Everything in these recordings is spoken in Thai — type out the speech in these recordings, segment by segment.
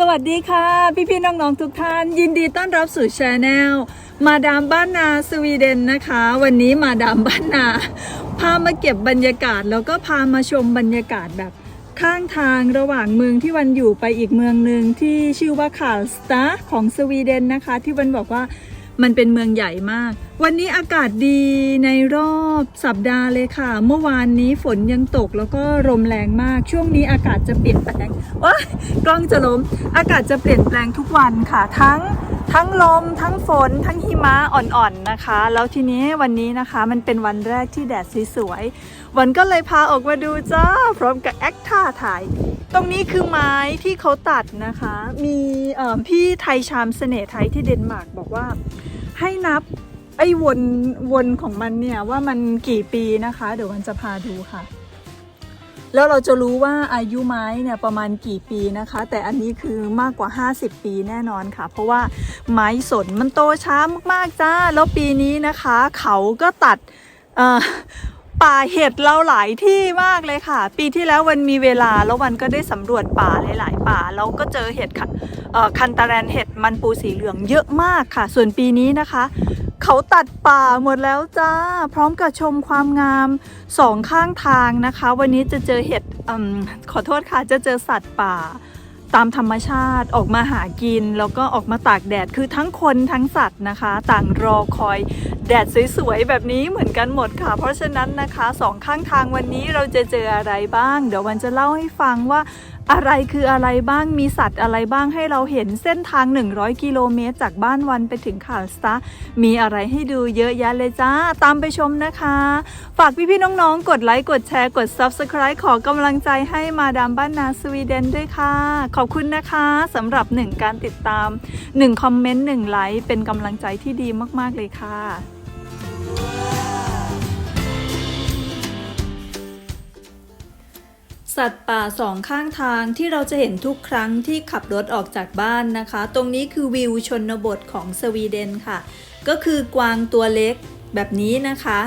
สวัสดีค่ะพี่พี่ๆน้องๆทุกท่าน ยินดีต้อนรับสู่ชาแนลมาดามบ้านนาสวีเดนนะคะ วันนี้มาดามบ้านนา พามาเก็บบรรยากาศ แล้วก็พามาชมบรรยากาศแบบข้างทางระหว่างเมืองที่วันอยู่ไปอีกเมืองหนึ่งที่ชื่อว่าคาลสตาของสวีเดนนะคะ ที่วันบอกว่า มันเป็นเมืองใหญ่มาก วันนี้อากาศดีในรอบสัปดาห์เลยค่ะ เมื่อวานนี้ฝนยังตกแล้วก็ลมแรงมาก ช่วงนี้อากาศจะเปลี่ยนแปลงว้ากล้องจะล้ม อากาศจะเปลี่ยนแปลงทุกวันค่ะ ทั้งทั้งลม ทั้งฝน ทั้งหิมะอ่อนๆนะคะ แล้วทีนี้วันนี้นะคะมันเป็นวันแรกที่แดดสวยๆวันก็เลยพาออกมาดูจ้า พร้อมกับแอคท่าถ่าย ตรงนี้คือไม้ที่เขาตัดนะคะ มีพี่ไทยชามเสน่ห์ไทยที่เดนมาร์กบอกว่า ให้นับไอ้วนวนของมันเนี่ยว่ามันกี่ปีนะคะ เดี๋ยวมันจะพาดูค่ะ แล้วเราจะรู้ว่าอายุไม้เนี่ยประมาณกี่ปีนะคะ แต่อันนี้คือมากกว่า 50 ปีแน่นอนค่ะ เพราะว่าไม้สนมันโตช้ามากๆจ้า แล้วปีนี้นะคะ เขาก็ตัดอ่อ ป่าเห็ดเราหลายที่มากเลยค่ะ ปีที่แล้ววันมีเวลาแล้ววันก็ได้สำรวจป่าหลาย ๆ ป่าแล้วก็เจอเห็ดค่ะเอ่อคันตาแรนเห็ดมันปูสีเหลืองเยอะมากค่ะ ส่วนปีนี้นะคะ เขาตัดป่าหมดแล้วจ้า พร้อมกับชมความงามสองข้างทางนะคะ วันนี้จะเจอเห็ดอมขอโทษค่ะจะเจอสัตว์ป่า ตามธรรมชาติออกมาหากิน แล้วก็ออกมาตากแดดคือทั้งคนทั้งสัตว์นะคะ ต่างรอคอยแดดสวยๆแบบนี้เหมือนกันหมดค่ะ เพราะฉะนั้นนะคะสองข้างทางวันนี้เราจะเจออะไรบ้าง เดี๋ยววันจะเล่าให้ฟังว่า อะไรคืออะไรบ้างมีสัตว์อะไรบ้างให้เราเห็นเส้นทาง 100 กิโลเมตร จากบ้านวันไปถึงคาลสตามีอะไรให้ดูเยอะแยะเลยจ้า ตามไปชมนะคะ ฝากพี่ๆน้องๆ กดไลค์ กดแชร์ กด Subscribe ขอกำลังใจให้มาดามบ้านนาสวีเดนด้วยค่ะ ขอบคุณนะคะสำหรับ 1 การติดตาม 1 คอมเมนต์1ไลค์เป็นกำลังใจที่ดีมากๆเลยค่ะ สัตว์ป่าสองข้างทางที่เราจะเห็นทุกครั้งที่ขับรถออกจากบ้านนะคะ ตรงนี้คือวิวชนบทของสวีเดนค่ะ ก็คือกวางตัวเล็กแบบนี้นะคะ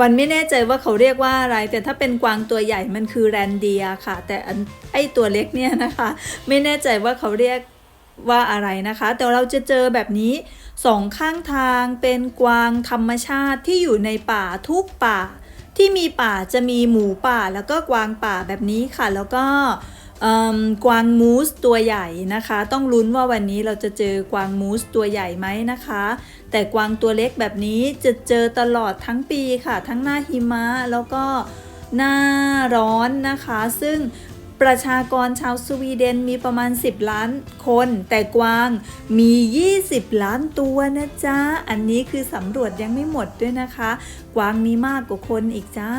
วันไม่แน่ใจว่าเขาเรียกว่าอะไร แต่ถ้าเป็นกวางตัวใหญ่มันคือแรนเดียค่ะ แต่อันไอตัวเล็กเนี่ยนะคะ ไม่แน่ใจว่าเขาเรียกว่าอะไรนะคะ แต่เราจะเจอแบบนี้สองข้างทางเป็นกวางธรรมชาติที่อยู่ในป่าทุกป่า ที่มีป่าจะมีหมูป่าแล้วก็กวางป่าแบบนี้ค่ะ แล้วก็กวางมูสตัวใหญ่นะคะ ต้องลุ้นว่าวันนี้เราจะเจอกวางมูสตัวใหญ่ไหมนะคะ แต่กวางตัวเล็กแบบนี้จะเจอตลอดทั้งปีค่ะ ทั้งหน้าหิมะแล้วก็หน้าร้อนนะคะ ซึ่ง ประชากรชาวสวีเดนมีประมาณ 10 ล้านคน แต่กวางมี 20 ล้านตัวนะจ๊ะ อันนี้คือสำรวจยังไม่หมดด้วยนะคะ กวางมีมากกว่าคนอีกจ้า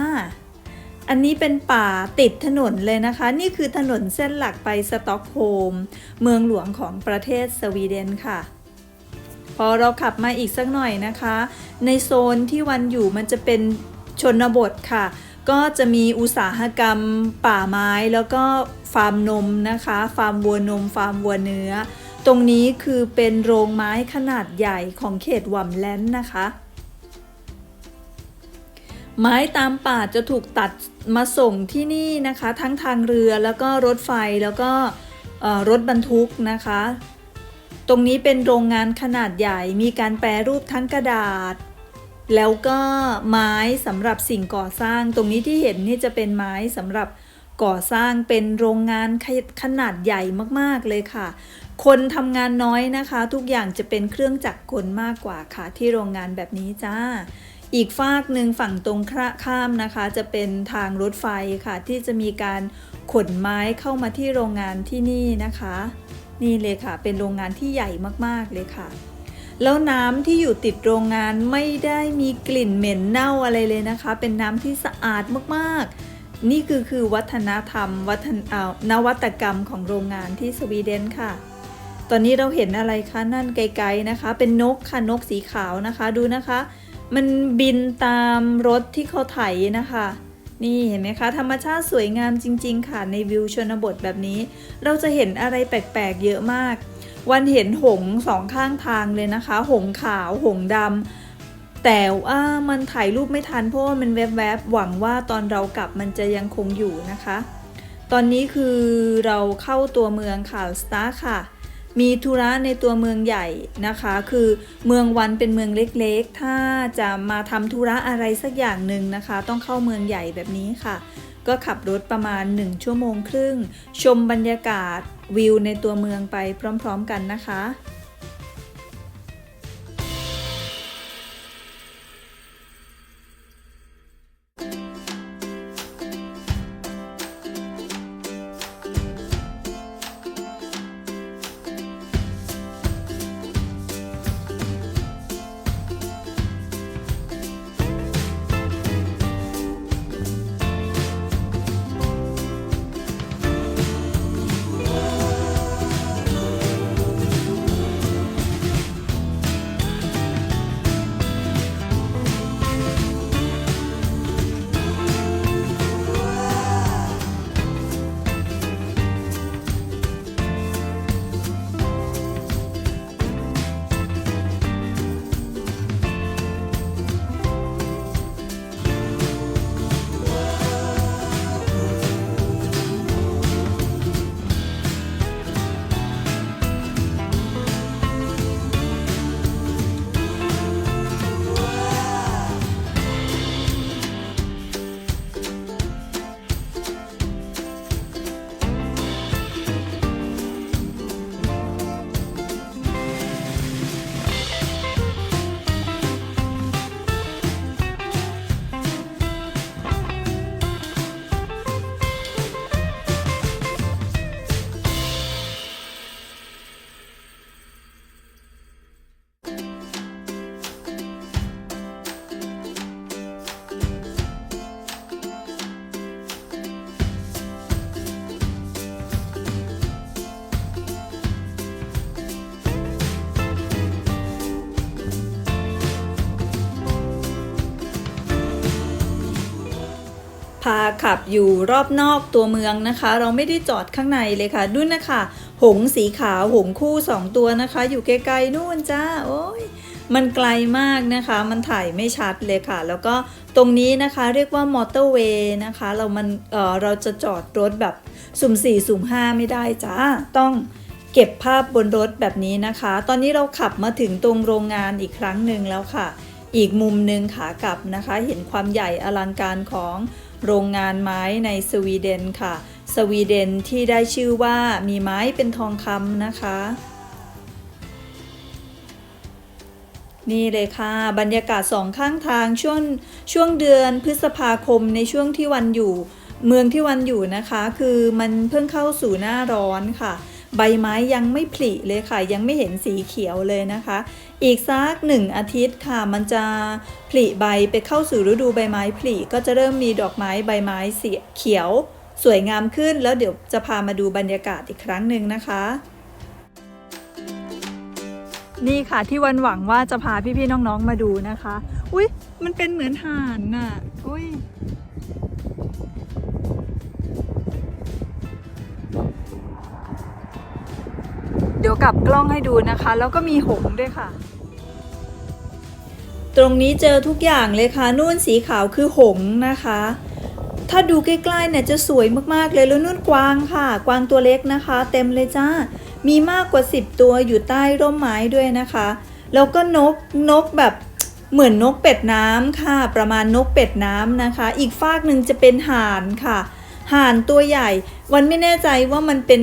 อันนี้เป็นป่าติดถนนเลยนะคะ นี่คือถนนเส้นหลักไปสต็อกโฮม เมืองหลวงของประเทศสวีเดนค่ะพอเราขับมาอีกสักหน่อยนะคะ ในโซนที่วันอยู่มันจะเป็นชนบทค่ะ ก็จะมีอุตสาหกรรมป่าไม้แล้วก็ฟาร์มนมนะคะ ฟาร์มวัวนม ฟาร์มวัวเนื้อ ตรงนี้คือเป็นโรงไม้ขนาดใหญ่ของเขตวัมแลนด์นะคะ ไม้ตามป่าจะถูกตัดมาส่งที่นี่นะคะ ทั้งทางเรือแล้วก็รถไฟแล้วก็รถบรรทุกนะคะ ตรงนี้เป็นโรงงานขนาดใหญ่มีการแปรรูปทั้งกระดาษ แล้วก็ไม้สำหรับสิ่งก่อสร้างตรงนี้ที่เห็นนี่จะเป็นไม้สำหรับก่อสร้างเป็นโรงงานขขนาดใหญ่มากๆเลยค่ะ คนทำงานน้อยนะคะ ทุกอย่างจะเป็นเครื่องจักรกลมากกว่าค่ะ ที่โรงงานแบบนี้จ้า อีกฝากหนึ่งฝั่งตรงข้ามนะคะ จะเป็นทางรถไฟค่ะ ที่จะมีการขนไม้เข้ามาที่โรงงานที่นี่นะคะ นี่เลยค่ะ เป็นโรงงานที่ใหญ่มากๆเลยค่ะ แล้วน้ำที่อยู่ติดโรงงานไม่ได้มีกลิ่นเหม็นเน่าอะไรเลยนะคะ เป็นน้ำที่สะอาดมากๆ นี่คือคือวัฒนธรรมวัฒนเอานวัตกรรมของโรงงานที่สวีเดนค่ะ ตอนนี้เราเห็นอะไรคะนั่นไกลๆนะคะ เป็นนกค่ะนกสีขาวนะคะดูนะคะ มันบินตามรถที่เขาไถนะคะนี่เห็นไหมคะ ธรรมชาติสวยงามจริง ๆ ค่ะในวิวชนบทแบบนี้ เราจะเห็นอะไรแปลก ๆ เยอะมาก วันเห็นหงสองข้างทางเลยนะคะ หงขาวหงดำแต่ว่ามันถ่ายรูปไม่ทันเพราะว่ามันแวบๆหวังว่าตอนเรากลับมันจะยังคงอยู่นะคะ ตอนนี้คือเราเข้าตัวเมืองค่ะสตาร์ค่ะมีธุระในตัวเมืองใหญ่นะคะ คือเมืองวันเป็นเมืองเล็กๆ ถ้าจะมาทำธุระอะไรสักอย่างหนึ่งนะคะ ต้องเข้าเมืองใหญ่แบบนี้ค่ะ ก็ขับรถประมาณ 1 ชั่วโมงครึ่ง ชมบรรยากาศ วิวในตัวเมืองไปพร้อม ๆ กันนะคะาขับอยู่รอบนอกตัวเมืองนะคะ เราไม่ได้จอดข้างในเลยค่ะดูนะคะ หงสีขาวหงคู่สองตัวนะคะ อยู่ไกลๆนู่นจ้าโอ้ยมันไกลมากนะคะ มันถ่ายไม่ชัดเลยค่ะ แล้วก็ตรงนี้นะคะเรียกว่ามอเตอร์เวย์นะคะ เรามันเออเราจะจอดรถแบบสุ่มสี่สุ่มห้าไม่ได้จ้าต้องเก็บภาพบนรถแบบนี้นะคะ ตอนนี้เราขับมาถึงตรงโรงงานอีกครั้งหนึ่งแล้วค่ะ อีกมุมหนึ่งขากลับนะคะ เห็นความใหญ่อลังการของ โรงงานไม้ในสวีเดนค่ะ สวีเดนที่ได้ชื่อว่ามีไม้เป็นทองคำนะคะ นี่เลยค่ะ บรรยากาศสองข้างทางช่วงช่วงเดือนพฤษภาคมในช่วงที่วันอยู่ เมืองที่วันอยู่นะคะ คือมันเพิ่งเข้าสู่หน้าร้อนค่ะ ใบไม้ยังไม่ผลิเลยค่ะ ยังไม่เห็นสีเขียวเลยนะคะ อีกสักหนึ่งอาทิตย์ค่ะ มันจะผลิใบไปเข้าสู่ฤดูใบไม้ผลิก็จะเริ่มมีดอกไม้ใบไม้สีเขียว สวยงามขึ้น แล้วเดี๋ยวจะพามาดูบรรยากาศอีกครั้งหนึ่งนะคะ นี่ค่ะที่วันหวังว่าจะพาพี่ๆน้องๆมาดูนะคะ อุ้ยมันเป็นเหมือนห่านน่ะ อุ้ย กลับกล้องให้ดูนะคะ แล้วก็มีหงด้วยค่ะ ตรงนี้เจอทุกอย่างเลยค่ะนู่นสีขาวคือหงนะคะ ถ้าดูใกล้ๆเนี่ยจะสวยมากๆเลยแล้วนู่นกวางค่ะ กวางตัวเล็กนะคะ เต็มเลยจ้ามีมากกว่า 10 ตัวอยู่ใต้ร่มไม้ด้วยนะคะ แล้วก็นกนกแบบเหมือนนกเป็ดน้ำค่ะ ประมาณนกเป็ดน้ำนะคะ อีกฟากหนึ่งจะเป็นห่านค่ะ ห่านตัวใหญ่ วันไม่แน่ใจว่ามันเป็น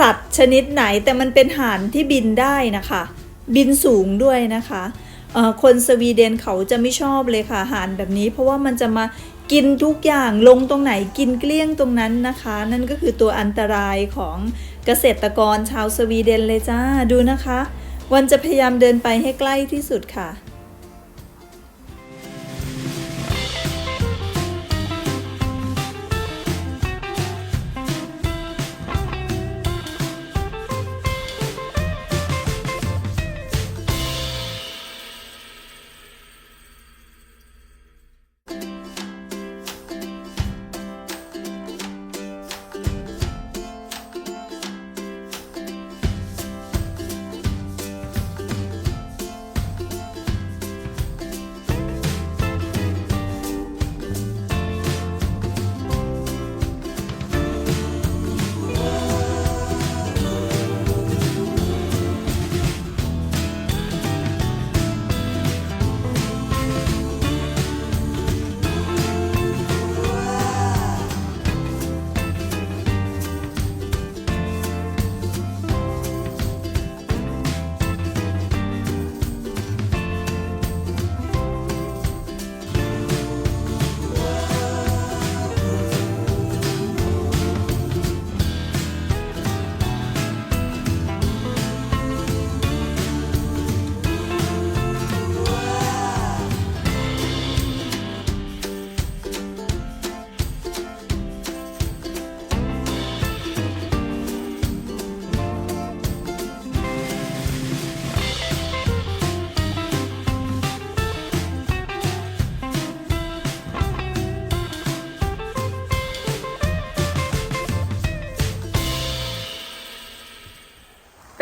สัตว์ชนิดไหนแต่มันเป็นห่านที่บินได้นะคะ บินสูงด้วยนะคะคนสวีเดนเขาจะไม่ชอบเลยค่ะห่านแบบนี้ เพราะว่ามันจะมากินทุกอย่างลงตรงไหนกินเกลี้ยงตรงนั้นนะคะ นั่นก็คือตัวอันตรายของเกษตรกรชาวสวีเดนเลยจ้าดูนะคะ วันจะพยายามเดินไปให้ใกล้ที่สุดค่ะ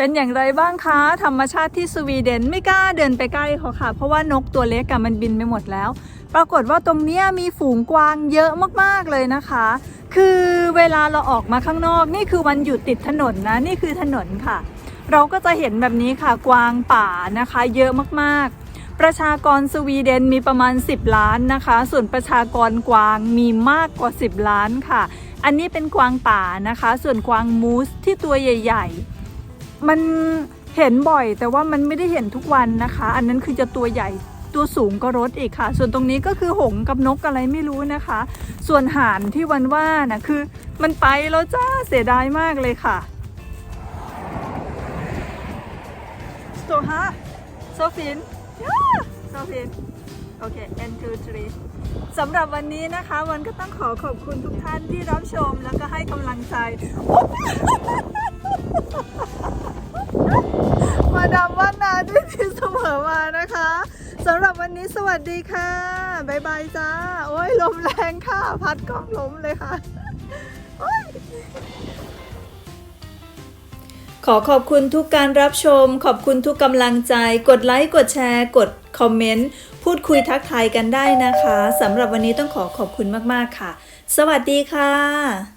เป็นอย่างไรบ้างคะ ธรรมชาติที่สวีเดนไม่กล้าเดินไปใกล้เขาค่ะ เพราะว่านกตัวเล็กอะมันบินไปหมดแล้ว ปรากฏว่าตรงนี้มีฝูงกวางเยอะมากๆเลยนะคะ คือเวลาเราออกมาข้างนอก นี่คือวันหยุดติดถนนนะ นี่คือถนนค่ะ เราก็จะเห็นแบบนี้ค่ะ กวางป่านะคะ เยอะมากๆประชากรสวีเดนมีประมาณ 10 ล้านนะคะ ส่วนประชากรกวางมีมากกว่า 10 ล้านค่ะ อันนี้เป็นกวางป่านะคะ ส่วนกวางมูสที่ตัวใหญ่ ๆ มันเห็นบ่อยแต่ว่ามันไม่ได้เห็นทุกวันนะคะ อันนั้นคือจะตัวใหญ่ตัวสูงก็รถอีกค่ะ ส่วนตรงนี้ก็คือหงกับนกอะไรไม่รู้นะคะ ส่วนห่านที่วันว่านะคือ มันไปแล้วจ้าเสียดายมากเลยค่ะโตฮะโซฟินโซฟินโอเค N 2 3สำหรับวันนี้นะคะวันก็ต้องขอขอบคุณทุกท่านที่รับชมแล้วก็ให้กำลังใจ มาดามว่านาด้วยที่เสมอมานะคะสำหรับวันนี้สวัสดีค่ะบ๊ายบายจ้า โอ้ยลมแรงค่ะ พัดกล้องล้มเลยค่ะ ขอขอบคุณทุกการรับชม ขอบคุณทุกกำลังใจ กดไลค์ กดแชร์ กดคอมเมนต์ พูดคุยทักทายกันได้นะคะสำหรับวันนี้ต้องขอขอบคุณมาก ๆ ค่ะ สวัสดีค่ะ